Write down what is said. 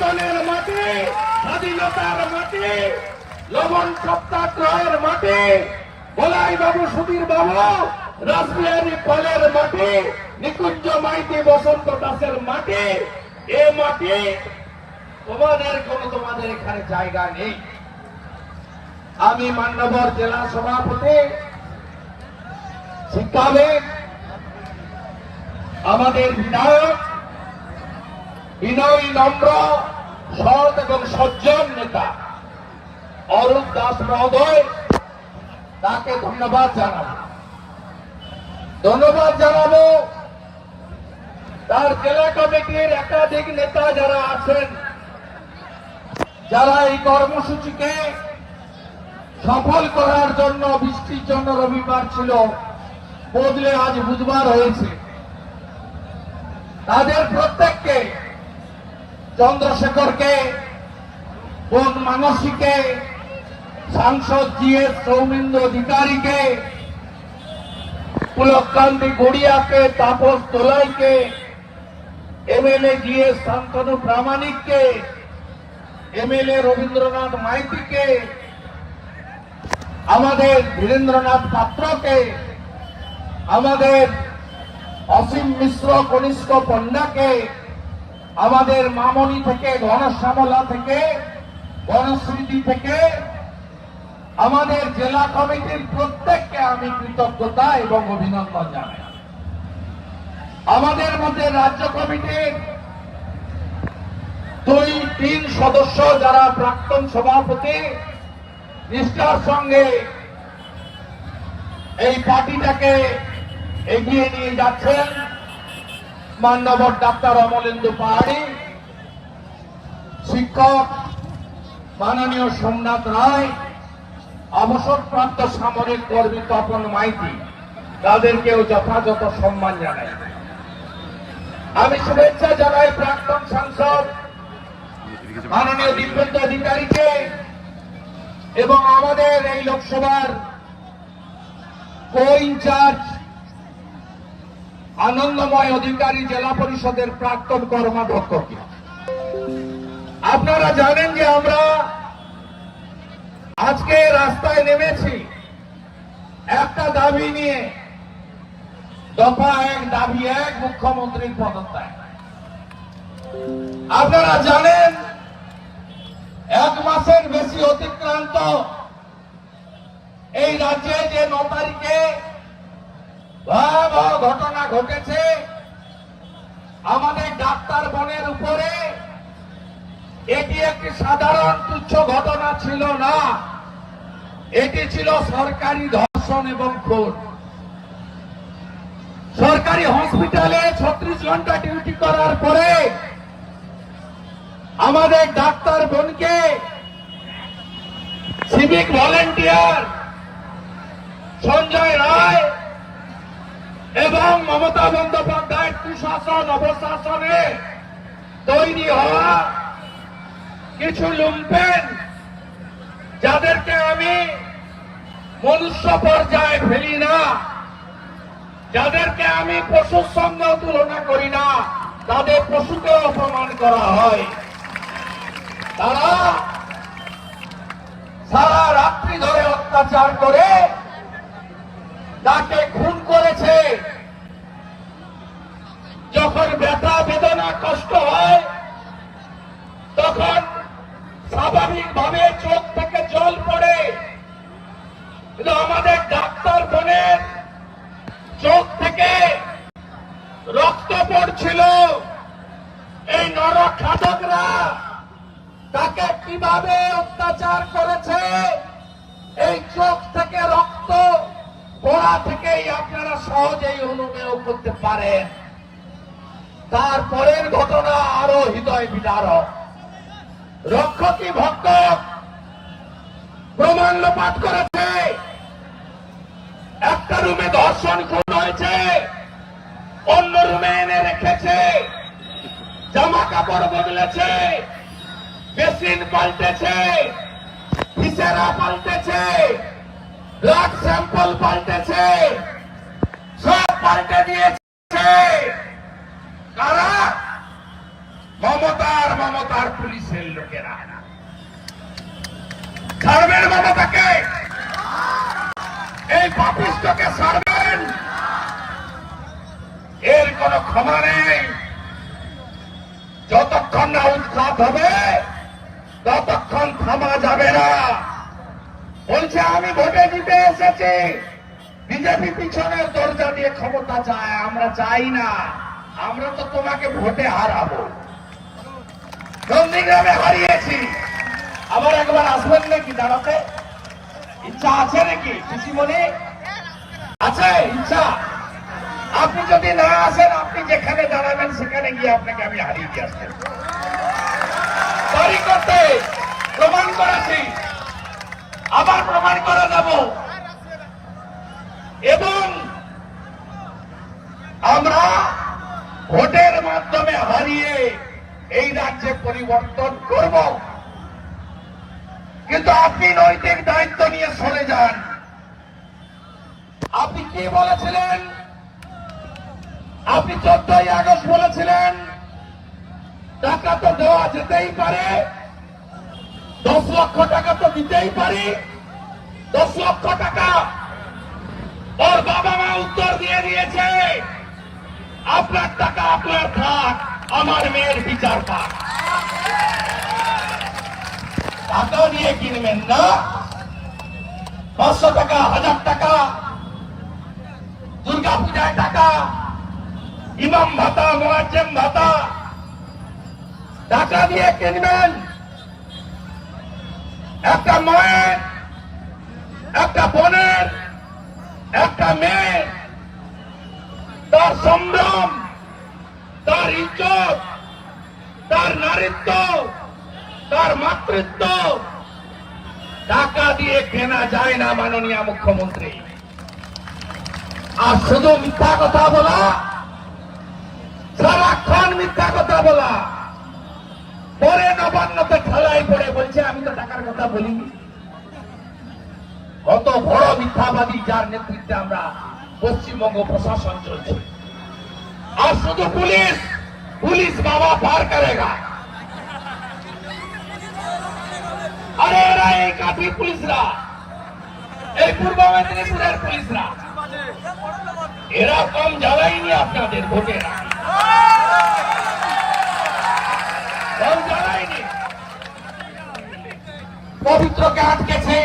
নির্বাচনের মাটি স্বাধীনতার মাটি লবণ সত্যাগ্রহের মাটি বলাই বাবু সুধীর বাবু রাসবিহারী মাটি নিকুঞ্জ মাইতি বসন্ত দাসের এ তোমাদের কোনো তোমাদের এখানে জায়গা নেই। আমি মান্যবর জেলা সভাপতি, শিক্ষাবিদ, আমাদের বিধায়ক বিনয়ী নম্র, সৎ এবং সজ্জন নেতা। অরূপ দাস মহোদয়, তাকে ধন্যবাদ জানাব। ধন্যবাদ জানাব তার জেলা কমিটির একাধিক নেতা যারা আছেন, যারা এই কর্মসূচিকে সফল করার জন্য বৃষ্টির জন্য রবিবার ছিল। বদলে আজ বুধবার হয়েছে। তাদের প্রত্যেককে চন্দ্রশেখরকে বোন মানসীকে, সাংসদ জি এস সৌমেন্দ্র অধিকারীকে পুলকান্তি গড়িয়াকে, তাপস তোলাইকে এমএলএ জি এস শান্তনু প্রামাণিককে, এমএলএ রবীন্দ্রনাথ মাইতিকে, আমাদের ধীরেন্দ্রনাথ পাত্রকে, আমাদের অসীম মিশ্র কনিষ্ঠ পণ্ডাকে আমাদের মামনি থেকে, ঘনশ্যামলা থেকে গণস্মৃতি থেকে, আমাদের জেলা কমিটির প্রত্যেককে আমি কৃতজ্ঞতা এবং অভিনন্দন জানাই। আমাদের মধ্যে রাজ্য কমিটির দুই, তিন সদস্য যারা প্রাক্তন সভাপতি, নিষ্ঠার সঙ্গে এই পার্টিটাকে এগিয়ে নিয়ে যাচ্ছেন। মান্যবর ডাক্তার অমলেন্দু পাহাড়ি, শিক্ষক মাননীয় সোমনাথ রায়, অবসরপ্রাপ্ত সামরিক কর্মী তপন মাইতি, তাদেরকেও যথাযথ সম্মান জানাই। আমি শুভেচ্ছা জানাই প্রাক্তন সাংসদ, মাননীয় দিব্যেন্দু অধিকারীকে এবং আমাদের এই লোকসভার কো ইনচার্জ আনন্দময় অধিকারী জেলা পরিষদের প্রাক্তন কর্মাধ্যক্ষকে আপনারা জানেন যে আমরা আজকে রাস্তায় নেমেছি। একটা দাবি নিয়ে, দফা এক, দাবি এক, মুখ্যমন্ত্রীর পদত্যাগ। আপনারা জানেন, এক মাসের বেশি অতিক্রান্ত এই রাজ্যে যে ন তারিখে ভয়াবহ ঘটনা ঘটেছে। আমাদের ডাক্তার বনের উপরে এটি একটি সাধারণ তুচ্ছ ঘটনা ছিল না। এটি ছিল সরকারি ধর্ষণ এবং সরকারি হসপিটালে ছত্রিশ ঘণ্টা ডিউটি করার পরে আমাদের ডাক্তার বোনকে সিভিক ভলেন্টিয়ার সঞ্জয় রায় এবং মমতা বন্দ্যোপাধ্যায়ের কুশাসন অবশাসনে তৈরি হওয়া কিছু লুম্পেন যাদেরকে আমি মনুষ্য পর্যায়ে ফেলি না, যাদেরকে আমি পশুর সঙ্গে তুলনা করি না, তাদের পশুকে অপমান করা হয়। তারা সারা রাত্রি ধরে অত্যাচার করে তাকে খুন করেছে। যখন ব্যথা বেদনা কষ্ট হয়, তখন স্বাভাবিকভাবে চোখ থেকে জল পড়ে। কিন্তু আমাদের ডাক্তার বোনের চোখ থেকে রক্ত পড়ছিল। এই নরখাদকরা তাকে কীভাবে অত্যাচার করেছে? এই চোখ থেকে রক্ত পড়া থেকেই আপনারা সহজেই অনুমেয় করতে পারেন। তারপরের ঘটনা আরও হৃদয় বিদারক। রক্ষকী ভক্ত প্রমাণ্য পাঠ করেছে। একটা রুমে ধর্ষণ খুন হয়েছে, অন্য রুমে এনে রেখেছে জামা কাপড় বদলেছে, বেসিন পাল্টেছে ভিসেরা পাল্টেছে। ব্লাড স্যাম্পল পাল্টেছে। সব পাল্টে দিয়েছে। কারা? মমতার মমতা আর পুলিশের লোকেরা। ছাড়বেন মমতাকে। এই পাপিষ্টকে ছাড়বেন এর কোন ক্ষমা নেই। যতক্ষণ না উৎখাত হবে, ততক্ষণ থামা যাবে না। বলছে, আমি ভোটে দিতে এসেছি। বিজেপি পিছনের দরজা দিয়ে ক্ষমতা চায়, আমরা চাই না। আমরা তো তোমাকে ভোটে হারাবো। নন্দীগ্রামে হারিয়েছি। আবার একবার আসবেন নাকি দাঁড়াতে? ইচ্ছা আছে নাকি? পিসিমণি আছে, ইচ্ছা। আপনি যদি না আসেন, আপনি যেখানে দাঁড়াবেন, সেখানে গিয়ে আপনাকে আমি হারিয়ে দিয়ে আসবেন তৈরি করতে প্রমাণ করেছি। আবার প্রমাণ করে দেব। এবং আমরা ভোটের মাধ্যমে হারিয়ে এই রাজ্যে পরিবর্তন করব। কিন্তু আপনি নৈতিক দায়িত্ব নিয়ে সরে যান। আপনি কি বলেছিলেন? আপনি চোদ্দই আগস্ট বলেছিলেন, টাকা তো দেওয়া যেতেই পারে। দশ লক্ষ টাকা তো দিতেই পারি। দশ লক্ষ টাকা ওর বাবা মা উত্তর দিয়ে দিয়েছে। আপনার টাকা আপনার থাক আমার মেয়ের বিচার পাক। টাকা দিয়ে কিনবেন না। পাঁচশো টাকা, হাজার টাকা দুর্গা পূজায় টাকা, ইমাম ভাতা, মোয়াজ্জেম ভাতা, টাকা দিয়ে কিনবেন। একটা মায়ের, একটা বোনের, একটা মেয়ে তার সম্ভ্রম, তার ইজ্জত, তার নারীত্ব, তার মাতৃত্ব টাকা দিয়ে কেনা যায় না মাননীয় মুখ্যমন্ত্রী। আর শুধু মিথ্যা কথা বলা, সারাক্ষণ মিথ্যা কথা বলা, পরে নবান্নতে খেলায় পড়ে বলছে আমি তো টাকার কথা বলিনি। কত বড় মিথ্যাবাদী যার নেতৃত্বে আমরা পশ্চিমবঙ্গ প্রশাসন চলছে। আর শুধু পুলিশ পুলিশ বাবা পার করেগা। আরে এরা এই কাঠি পুলিশরা, এই পূর্ব মেদিনীপুরের পুলিশরা। এরা কম জ্বালায়নি আপনাদের ভোটের। পবিত্রকে আটকেছে।